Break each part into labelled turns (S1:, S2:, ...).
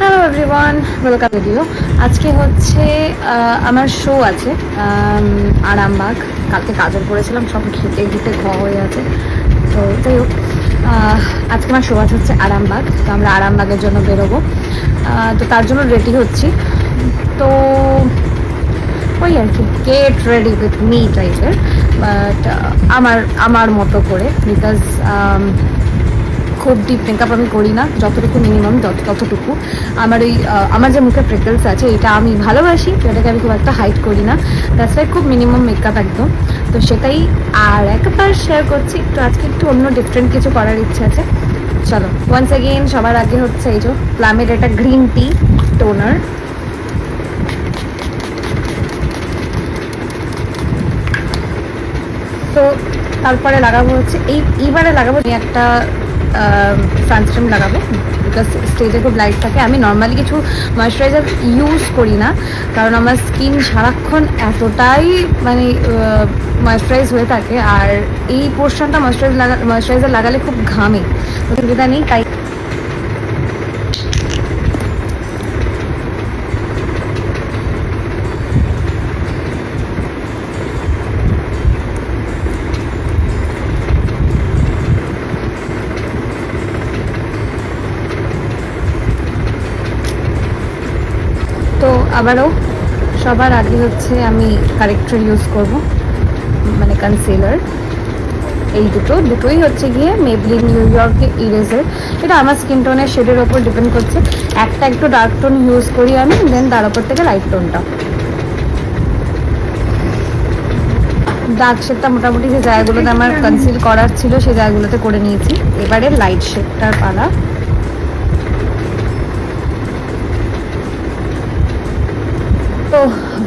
S1: Hello everyone welcome video আজকে হচ্ছে আমার শো আছে আরামবাগ। কালকে কাজল করেছিলাম, সব ঘেটে ঘেটে ঘ হয়ে আছে। তো যাই হোক আজকে আমার শো আছে হচ্ছে আরামবাগ। তো আমরা আরামবাগের জন্য বেরোবো। তো তার জন্য রেডি হচ্ছি। তো ওই আর কি গেট রেডি উইথ মি টাইপের বাট আমার আমার মতো করে বিকজ খুব ডিপ মেকআপ আমি করি না, যতটুকু মিনিমাম তত ততটুকু। আমার ওই আমার যে মুখে প্রেকলস আছে, এটা আমি ভালোবাসি তো এটাকে আমি খুব একটা হাইট করি না। ওয়াই খুব মিনিমাম মেকআপ একদম। তো সেটাই, আর একবার শেয়ার করছি, একটু আজকে একটু অন্য ডিফারেন্ট কিছু করার ইচ্ছে আছে। চলো ওয়ান্স অ্যাগেন সবার আগে হচ্ছে এই যে প্লামের এটা গ্রিন টি টোনার তো তারপরে লাগাবো হচ্ছে, এই এইবারে লাগাবো একটা সানস্ক্রিন লাগাবো বিকজ স্টেজে খুব লাইট থাকে। আমি নর্মালি কিছু ময়শ্চারাইজার ইউজ করি না, কারণ আমার স্কিন সারাক্ষণ এতটাই মানে ময়শ্চারাইজ হয়ে থাকে। আর এই পোর্শনটা ময়শ্চারাইজ লাগা ময়শ্চারাইজার লাগালে খুব ঘামে। তো সুবিধা নেই, তাই আবারও সবার আগে হচ্ছে আমি কারেক্টর ইউজ করব মানে কনসিলার এই দুটো, দুটোই হচ্ছে গিয়ে মেবলিন নিউ ইয়র্কে ইরেজার এটা আমার স্কিন টোনের শেডের ওপর ডিপেন্ড করছে। একটা একটু ডার্ক টোন ইউজ করি আমি দেন তার ওপর থেকে লাইট টোনটা ডার্ক শেডটা মোটামুটি যে জায়গাগুলোতে আমার কনসিল করার ছিল সেই জায়গাগুলোতে করে নিয়েছি। এবারে লাইট শেডটার পালা।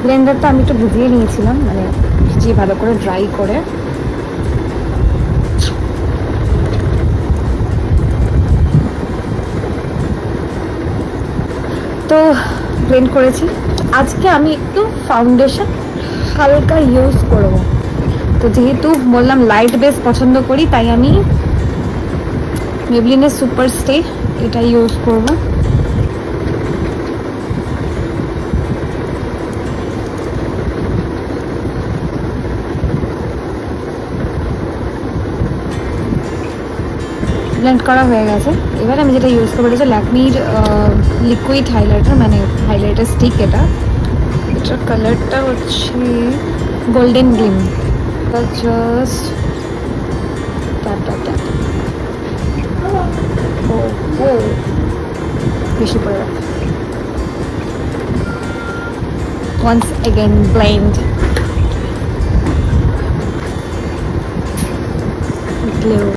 S1: ব্লেন্ডারটা আমি একটু বুঝিয়ে নিয়েছিলাম মানে ভিজিয়ে ভালো করে ড্রাই করে। তো ব্লেন্ড করেছি। আজকে আমি একটু ফাউন্ডেশন হালকা ইউজ করব। তো যেহেতু বললাম লাইট বেস পছন্দ করি, তাই আমি মেবলিনের সুপার স্টে এটা ইউজ করব। ব্লেন্ড করা হয়ে গেছে। এবার আমি যেটা ইউজ করব, এটা ল্যাকমির লিকুইড হাইলাইটার মানে হাইলাইটার স্টিক এটা। এটার কালারটা হচ্ছে golden gleam just tap tap tap ও বেশি পড়ে once again blend glue